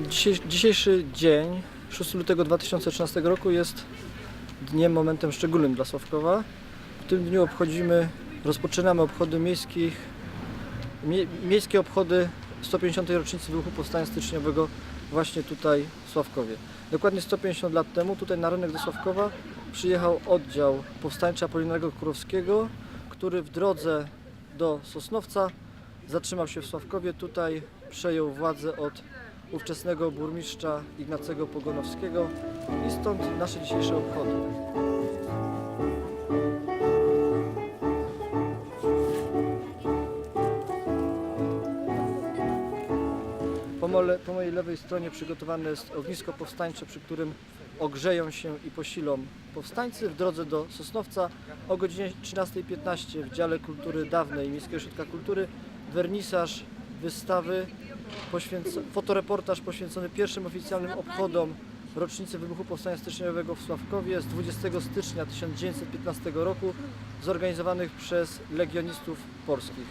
Dzisiaj, dzisiejszy dzień, 6 lutego 2013 roku jest dniem, momentem szczególnym dla Sławkowa. W tym dniu obchodzimy, rozpoczynamy obchody miejskich, mie, miejskie obchody 150. rocznicy wybuchu Powstania Styczniowego właśnie tutaj w Sławkowie. Dokładnie 150 lat temu tutaj na rynek do Sławkowa przyjechał oddział powstańczy Apolinarnego Kurowskiego, który w drodze do Sosnowca zatrzymał się w Sławkowie. Tutaj przejął władzę od ówczesnego burmistrza Ignacego Pogonowskiego i stąd nasze dzisiejsze obchody. Po, mojej lewej stronie przygotowane jest ognisko powstańcze, przy którym ogrzeją się i posilą powstańcy w drodze do Sosnowca o godzinie 13.15 w dziale kultury dawnej Miejskiego Ośrodka Kultury wernisaż wystawy, poświęco- fotoreportaż poświęcony pierwszym oficjalnym obchodom rocznicy wybuchu Powstania Styczniowego w Sławkowie z 20 stycznia 1915 roku zorganizowanych przez legionistów polskich.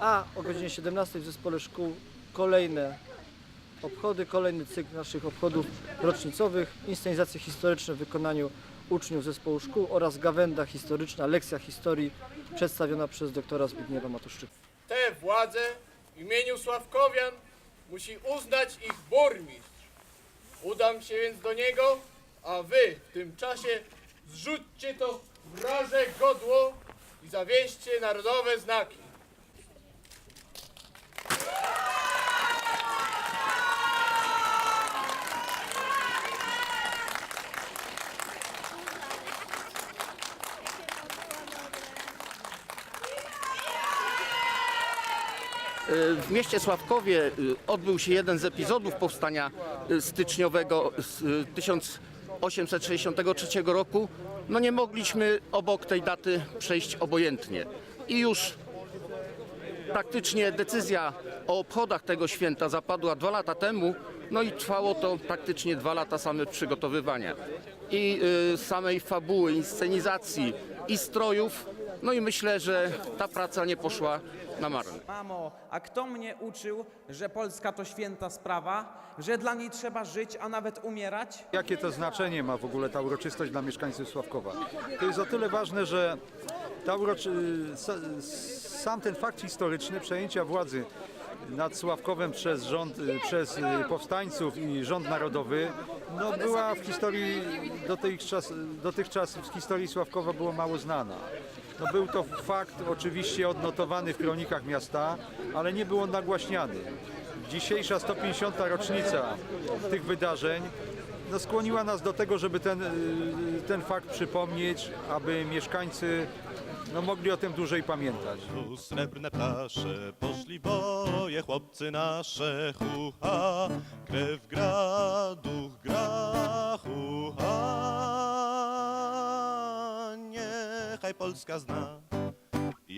A o godzinie 17 w Zespole Szkół kolejne obchody, kolejny cykl naszych obchodów rocznicowych, inscenizacje historyczne w wykonaniu uczniów zespołu szkół oraz gawenda historyczna, lekcja historii przedstawiona przez doktora Zbigniewa Matuszczyka. Tę władzę w imieniu Sławkowian musi uznać ich burmistrz. Udam się więc do niego, a wy w tym czasie zrzućcie to wraże godło i zawieźcie narodowe znaki. W mieście Sławkowie y, odbył się jeden z epizodów powstania y, styczniowego z y, 1863 roku. No nie mogliśmy obok tej daty przejść obojętnie. I już praktycznie decyzja o obchodach tego święta zapadła dwa lata temu, no i trwało to praktycznie dwa lata same przygotowywania. I y, samej fabuły, inscenizacji i strojów. No i myślę, że ta praca nie poszła na marne. Mamo, a kto mnie uczył, że Polska to święta sprawa, że dla niej trzeba żyć, a nawet umierać? Jakie to znaczenie ma w ogóle ta uroczystość dla mieszkańców Sławkowa? To jest o tyle ważne, że ta uroczy... sa- sam ten fakt historyczny przejęcia władzy nad Sławkowem przez rząd, przez y, powstańców i rząd narodowy, no była w historii dotychczas, dotychczas w historii Sławkowa było mało znana. No był to fakt oczywiście odnotowany w kronikach miasta, ale nie był on nagłaśniany. Dzisiejsza 150. rocznica tych wydarzeń no, skłoniła nas do tego, żeby ten, y, ten fakt przypomnieć, aby mieszkańcy no, mogli o tym dłużej pamiętać. Tu srebrne plasze, poszli boje, chłopcy nasze, hucha, krew gra, duch gra, hucha. Niechaj Polska zna,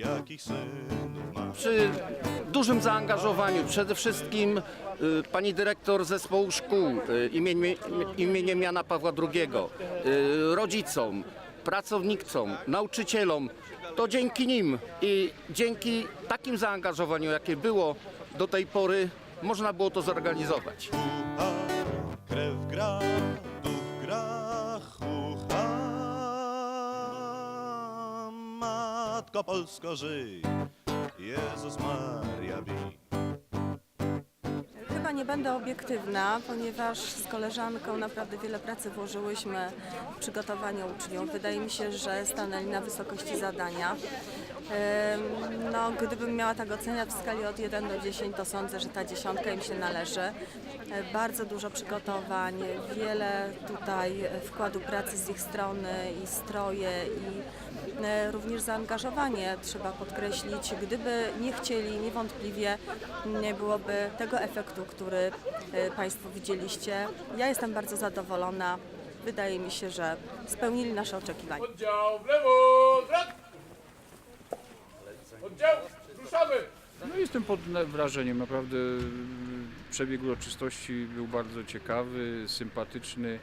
jakich synów ma. Przy dużym zaangażowaniu przede wszystkim y, pani dyrektor zespołu szkół y, imieniem, imieniem Jana Pawła II, y, rodzicom, pracownikom, nauczycielom, to dzięki nim i dzięki takim zaangażowaniu, jakie było do tej pory, można było to zorganizować. Matko Polsko żyj, Jezus Maria bij. Chyba nie będę obiektywna, ponieważ z koleżanką naprawdę wiele pracy włożyłyśmy w przygotowanie uczniów. Wydaje mi się, że stanęli na wysokości zadania. No, gdybym miała tak oceniać w skali od 1 do 10, to sądzę, że ta dziesiątka im się należy. E, Bardzo dużo przygotowań, wiele tutaj wkładu pracy z ich strony i stroje i również zaangażowanie trzeba podkreślić. Gdyby nie chcieli, niewątpliwie nie byłoby tego efektu, który e, Państwo widzieliście. Ja jestem bardzo zadowolona. Wydaje mi się, że spełnili nasze oczekiwania. Oddział w lewo, zwrot! Oddział, ruszamy! No jestem pod wrażeniem, naprawdę przebieg uroczystości był bardzo ciekawy, sympatyczny,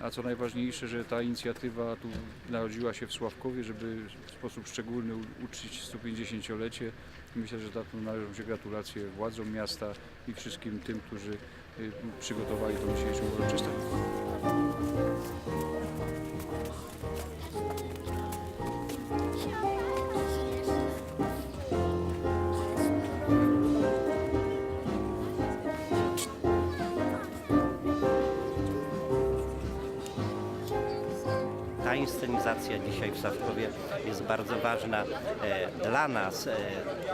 a co najważniejsze, że ta inicjatywa tu narodziła się w Sławkowie, żeby w sposób szczególny uczcić 150-lecie Myślę, że za to należą się gratulacje władzom miasta i wszystkim tym, którzy y, przygotowali tą dzisiejszą uroczystość. Ta inscenizacja dzisiaj w Sawkowie jest bardzo ważna e, dla nas, e,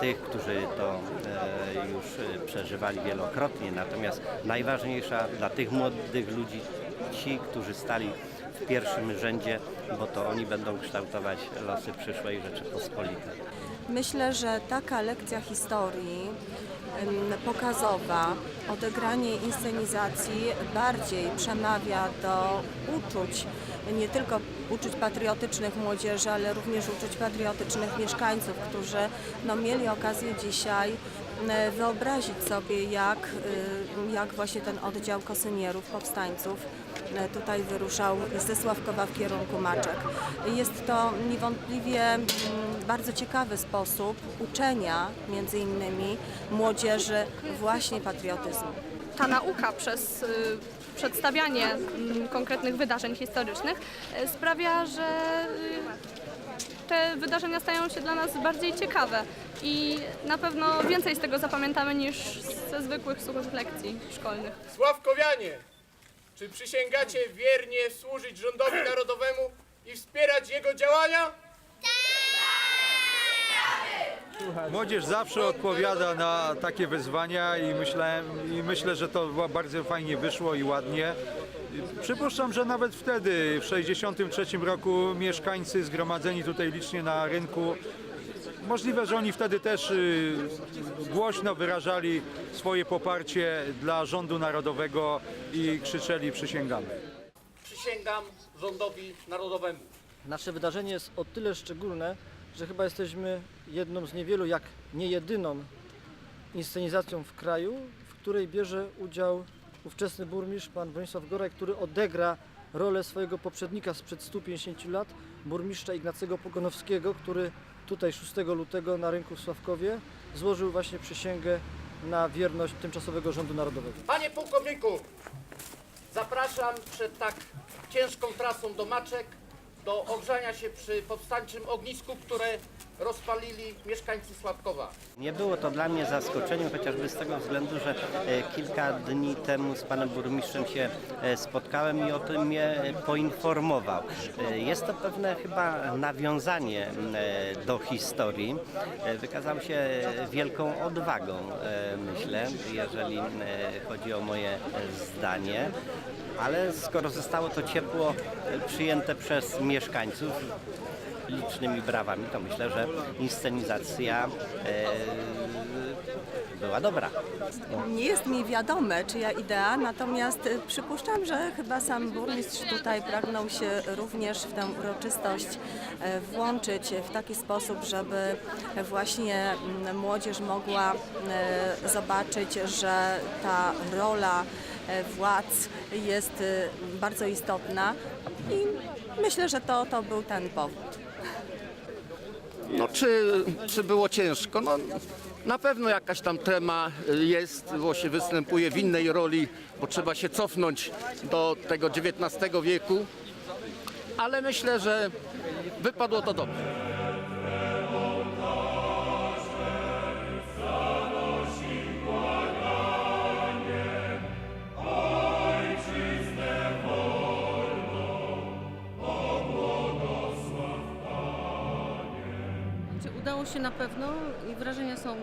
tych, którzy to e, już przeżywali wielokrotnie, natomiast najważniejsza dla tych młodych ludzi, ci, którzy stali w pierwszym rzędzie, bo to oni będą kształtować losy przyszłej Rzeczypospolitej. Myślę, że taka lekcja historii pokazowa, odegranie inscenizacji bardziej przemawia do uczuć, nie tylko uczuć patriotycznych młodzieży, ale również uczuć patriotycznych mieszkańców, którzy no, mieli okazję dzisiaj wyobrazić sobie, jak, jak właśnie ten oddział kosynierów, powstańców tutaj wyruszał ze Sławkowa w kierunku Maczek. Jest to niewątpliwie mm, bardzo ciekawy sposób uczenia między innymi młodzieży właśnie patriotyzmu. ta nauka przez y, przedstawianie mm, konkretnych wydarzeń historycznych y, sprawia, że y, te wydarzenia stają się dla nas bardziej ciekawe i na pewno więcej z tego zapamiętamy niż ze zwykłych suchych lekcji szkolnych. Sławkowianie, czy przysięgacie wiernie służyć rządowi narodowemu i wspierać jego działania? Młodzież zawsze odpowiada na takie wyzwania i, myślałem, i myślę, że to bardzo fajnie wyszło i ładnie. Przypuszczam, że nawet wtedy, w 1963 roku, mieszkańcy zgromadzeni tutaj licznie na rynku, możliwe, że oni wtedy też y, głośno wyrażali swoje poparcie dla rządu narodowego i krzyczeli przysięgamy. Przysięgam rządowi narodowemu. Nasze wydarzenie jest o tyle szczególne, że chyba jesteśmy jedną z niewielu, jak nie jedyną inscenizacją w kraju, w której bierze udział ówczesny burmistrz, pan Bronisław Gorek, który odegra rolę swojego poprzednika sprzed 150 lat, burmistrza Ignacego Pogonowskiego, który tutaj 6 lutego na rynku w Sławkowie złożył właśnie przysięgę na wierność tymczasowego rządu narodowego. Panie pułkowniku, zapraszam przed tak ciężką trasą do Maczek do ogrzania się przy powstańczym ognisku, które rozpalili mieszkańcy Sławkowa. Nie było to dla mnie zaskoczeniem, chociażby z tego względu, że e, kilka dni temu z panem burmistrzem się e, spotkałem i o tym mnie poinformował. E, Jest to pewne chyba nawiązanie do historii. Wykazał się wielką odwagą, myślę, jeżeli chodzi o moje zdanie. Ale skoro zostało to ciepło przyjęte przez mieszkańców, licznymi brawami, to myślę, że inscenizacja e, była dobra. Nie jest mi wiadome, czyja idea, natomiast przypuszczam, że chyba sam burmistrz tutaj pragnął się również w tę uroczystość e, włączyć w taki sposób, żeby właśnie mm, młodzież mogła e, zobaczyć, że ta rola władz jest y, bardzo istotna i myślę, że to, to był ten powód. No czy, czy było ciężko? No na pewno jakaś tam trema jest, właśnie występuje w innej roli, bo trzeba się cofnąć do tego XIX wieku, ale myślę, że wypadło to dobrze. Udało się na pewno i wrażenia są e,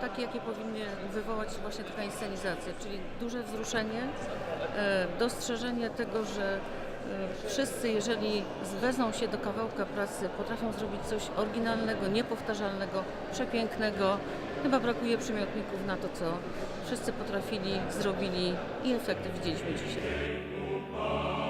takie, jakie powinny wywołać właśnie taka inscenizacja, czyli duże wzruszenie, e, dostrzeżenie tego, że e, wszyscy, jeżeli wezmą się do kawałka pracy, potrafią zrobić coś oryginalnego, niepowtarzalnego, przepięknego. Chyba brakuje przymiotników na to, co wszyscy potrafili, zrobili i efekty widzieliśmy dzisiaj.